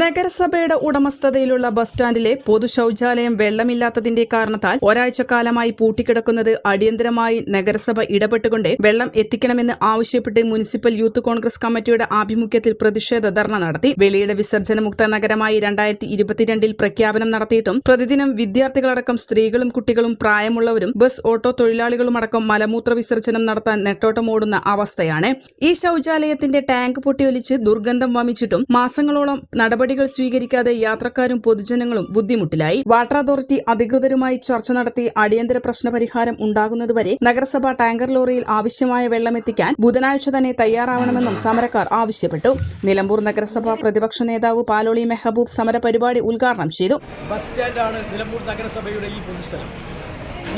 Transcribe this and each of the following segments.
നഗരസഭയുടെ ഉടമസ്ഥതയിലുള്ള ബസ് സ്റ്റാൻഡിലെ പൊതു ശൌചാലയം വെള്ളമില്ലാത്തതിന്റെ കാരണത്താൽ ഒരാഴ്ചക്കാലമായി പൂട്ടിക്കിടക്കുന്നത് അടിയന്തരമായി നഗരസഭ ഇടപെട്ടുകൊണ്ട് വെള്ളം എത്തിക്കണമെന്ന് ആവശ്യപ്പെട്ട് മുനിസിപ്പൽ യൂത്ത് കോൺഗ്രസ് കമ്മിറ്റിയുടെ ആഭിമുഖ്യത്തിൽ പ്രതിഷേധ ധർണ നടത്തി. വെളിയുടെ വിസർജനമുക്ത നഗരമായി രണ്ടായിരത്തി ഇരുപത്തിരണ്ടിൽ പ്രഖ്യാപനം നടത്തിയിട്ടും പ്രതിദിനം വിദ്യാർത്ഥികളടക്കം സ്ത്രീകളും കുട്ടികളും പ്രായമുള്ളവരും ബസ് ഓട്ടോ തൊഴിലാളികളുമടക്കം മലമൂത്ര വിസർജനം നടത്താൻ നെട്ടോട്ടമോടുന്ന അവസ്ഥയാണ്. ഈ ശൌചാലയത്തിന്റെ ടാങ്ക് പൊട്ടിയൊലിച്ച് ദുർഗന്ധം വമിച്ചിട്ടും മാസങ്ങളോളം നടപടികൾ സ്വീകരിക്കാതെ യാത്രക്കാരും പൊതുജനങ്ങളും ബുദ്ധിമുട്ടിലായി. വാട്ടർ അതോറിറ്റി അധികൃതരുമായി ചർച്ച നടത്തി അടിയന്തര പ്രശ്നപരിഹാരം ഉണ്ടാകുന്നതുവരെ നഗരസഭ ടാങ്കർ ലോറിയിൽ ആവശ്യമായ വെള്ളമെത്തിക്കാൻ ബുധനാഴ്ച തന്നെ തയ്യാറാവണമെന്നും സമരക്കാർ ആവശ്യപ്പെട്ടു. നിലമ്പൂർ നഗരസഭ പ്രതിപക്ഷ നേതാവ് പാലോളി മെഹബൂബ് സമരപരിപാടി ഉദ്ഘാടനം ചെയ്തു. ബസ് സ്റ്റാൻഡാണ് നിലമ്പൂർ നഗരസഭയുടെ ഈ പൊതുസ്ഥലം.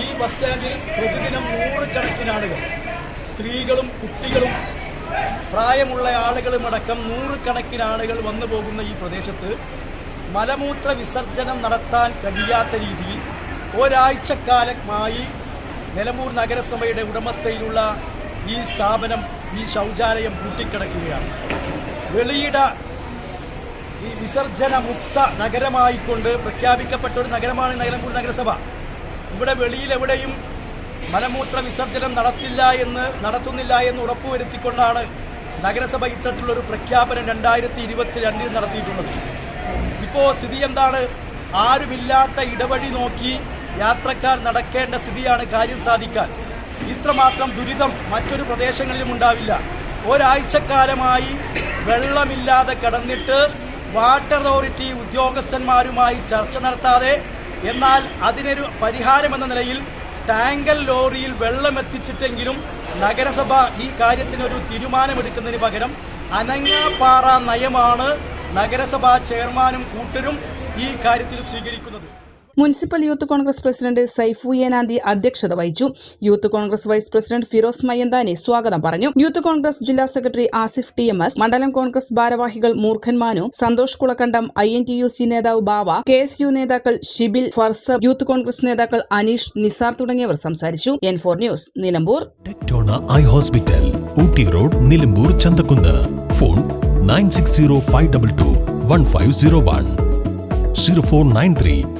ഈ ബസ് സ്റ്റാൻഡിൽ പ്രതിദിനം നൂറുകണക്കിന് ആളുകൾ സ്ത്രീകളും കുട്ടികളും പ്രായമുള്ള ആളുകളുമടക്കം നൂറുകണക്കിന് ആളുകൾ വന്നു പോകുന്ന ഈ പ്രദേശത്ത് മലമൂത്ര വിസർജനം നടത്താൻ കഴിയാത്ത രീതിയിൽ ഒരാഴ്ചക്കാലമായി നിലമ്പൂർ നഗരസഭയുടെ ഉടമസ്ഥയിലുള്ള ഈ സ്ഥാപനം ഈ ശൗചാലയം പൂട്ടിക്കിടക്കുകയാണ്. വെളിയിട ഈ വിസർജന മുക്ത നഗരമായിക്കൊണ്ട് പ്രഖ്യാപിക്കപ്പെട്ട ഒരു നഗരമാണ് നിലമ്പൂർ നഗരസഭ. ഇവിടെ വെളിയിൽ എവിടെയും മലമൂത്ര വിസർജനം നടത്തില്ല എന്ന് നടത്തുന്നില്ല എന്ന് ഉറപ്പുവരുത്തിക്കൊണ്ടാണ് നഗരസഭ ഇത്തരത്തിലുള്ളൊരു പ്രഖ്യാപനം രണ്ടായിരത്തി ഇരുപത്തിരണ്ടിൽ നടത്തിയിട്ടുള്ളത്. ഇപ്പോൾ സ്ഥിതി എന്താണ്? ആരുമില്ലാത്ത ഇടവഴി നോക്കി യാത്രക്കാർ നടക്കേണ്ട സ്ഥിതിയാണ് കാര്യം സാധിക്കാൻ. ഇത്രമാത്രം ദുരിതം മറ്റൊരു പ്രദേശങ്ങളിലും ഉണ്ടാവില്ല. ഒരാഴ്ചക്കാലമായി വെള്ളമില്ലാതെ കിടന്നിട്ട് വാട്ടർ അതോറിറ്റി ഉദ്യോഗസ്ഥന്മാരുമായി ചർച്ച നടത്താതെ എന്നാൽ അതിനൊരു പരിഹാരമെന്ന നിലയിൽ ടാങ്കൽ ലോറിയിൽ വെള്ളം എത്തിച്ചിട്ടെങ്കിലും നഗരസഭ ഈ കാര്യത്തിനൊരു തീരുമാനമെടുക്കുന്നതിന് പകരം അനങ്ങാപ്പാറ നയമാണ് നഗരസഭാ ചെയർമാനും കൂട്ടരും ഈ കാര്യത്തിൽ സ്വീകരിക്കുന്നത്. Municipal youth Congress president Saifu യനാന്തി അധ്യക്ഷത വഹിച്ചു. Youth Congress vice president Firoz മയ്യന്താനെ സ്വാഗതം പറഞ്ഞു. യൂത്ത് കോൺഗ്രസ് ജില്ലാ secretary Asif T M S മണ്ഡലം കോൺഗ്രസ് ഭാരവാഹികൾ മൂർഖൻ Manu Santhosh Kulakkandam I N T U C നേതാവ് ബാവ കെ എസ് യു നേതാക്കൾ ഷിബിൽ ഫർസബ് യൂത്ത് കോൺഗ്രസ് നേതാക്കൾ അനീഷ് നിസാർ തുടങ്ങിയവർ സംസാരിച്ചു. N four news Nilambur. I hospital Ooty road Nilambur Chanthakkunnu. Phone nine six zero five double two one five zero one. Zero four nine three